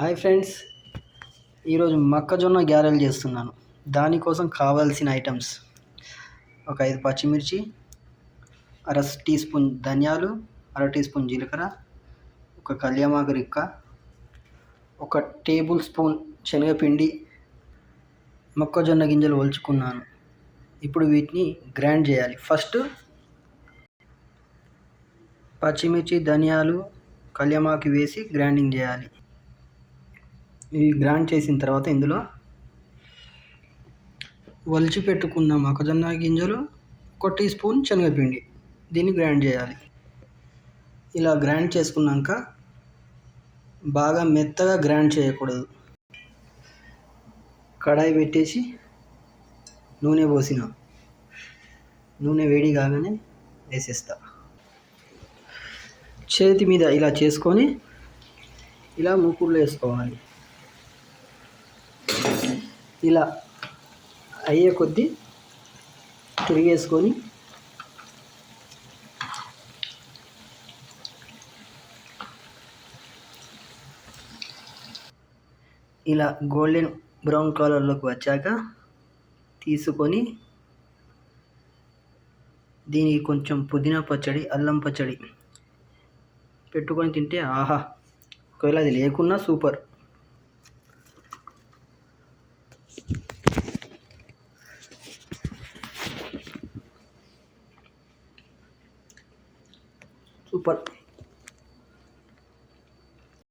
Hi friends. ఈరోజు మొక్కజొన్న గ్యారెలు చేస్తున్నాను. దానికోసం కావాల్సిన ఐటమ్స్. ఒక ఐదు పచ్చిమిర్చి అర టీ స్పూన్ ధనియాలు అర టీ స్పూన్ జీలకర్ర ఒక కళ్యామాకు రిక్క ఒక టేబుల్ స్పూన్ శనగపిండి మొక్కజొన్న గింజలు ఒలుచుకున్నాను. ఇప్పుడు వీటిని గ్రైండ్ చేయాలి. ఫస్ట్ పచ్చిమిర్చి ధనియాలు కళ్యామాకు వేసి గ్రైండింగ్ చేయాలి. ఇవి గ్రైండ్ చేసిన తర్వాత ఇందులో వలిచి పెట్టుకున్న మొక్కజొన్న గింజలు ఒక టీ స్పూన్ శనగపిండి. దీన్ని గ్రైండ్ చేయాలి. ఇలా గ్రైండ్ చేసుకున్నాక బాగా మెత్తగా గ్రైండ్ చేయకూడదు. కడాయి పెట్టేసి నూనె పోసిన. నూనె వేడి కాగానే వేసేస్తా. చేతి మీద ఇలా చేసుకొని ఇలా మూకుడులో వేసుకోవాలి. ఇలా అయ్యే కొద్దీ తిరిగేసుకొని ఇలా గోల్డెన్ బ్రౌన్ కలర్లోకి వచ్చాక తీసుకొని దీనికి కొంచెం పుదీనా పచ్చడి అల్లం పచ్చడి పెట్టుకొని తింటే ఆహా ఒకవేళ అది లేకున్నా సూపర్. సూపర్